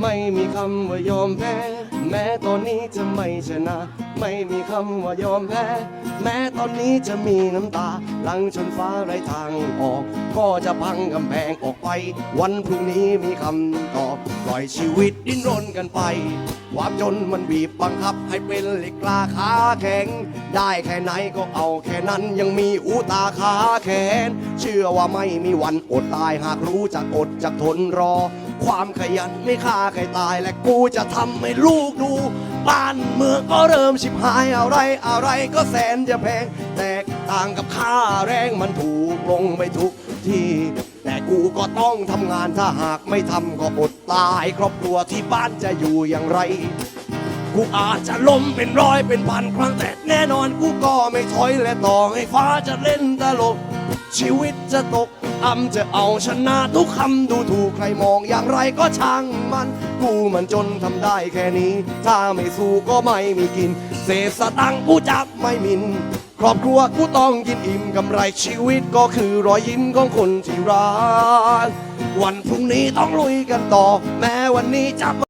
ไม่มีคำว่ายอมแพ้ แม้ตอนนี้จะไม่ชนะ ไม่มีคำว่ายอมแพ้ แม้ตอนนี้จะมีน้ำตา หลังชนฟ้าไรทางออก ก็จะพังกำแพงออกไป วันพรุ่งนี้มีคำตอบ ปล่อยชีวิตดิ้นรนกันไป ความจนมันบีบบังคับให้เป็นเหล็กกล้าขาแข็ง ได้แค่ไหนก็เอาแค่นั้นยังมีอุตาขาแขน เชื่อว่าไม่มีวันอดตายหากรู้จักอดจักทนรอ ความขยันไม่ฆ่าใครตายและกูจะทำให้ลูกดู บ้านเมืองก็เริ่มชิบหายอะไรอะไรก็แสนจะแพง แตกต่างกับค่าแรงมันถูกลงไปทุกที่แต่กูก็ต้องทำงานถ้าหากไม่ทำก็อดตาย ครอบครัวที่บ้านจะอยู่อย่างไร กูอาจจะล้มเป็นร้อยเป็นพันครั้งแต่แน่นอนกูก็ไม่ถอยและต่อให้ฟ้าจะเล่นตลกชีวิตจะตก อำจะเอาชนะทุกคำดูถูกใครมองอย่างไรก็ช่างมัน กูมันจนทำได้แค่นี้ ถ้าไม่สู้ก็ไม่มีกิน เศษสตังกูจับไม่มิน ครอบครัวกูต้องกินอิ่มกำไรชีวิตก็คือรอยยิ้มของคนที่รักวันพรุ่งนี้ต้องลุยกันต่อ แม้วันนี้จะ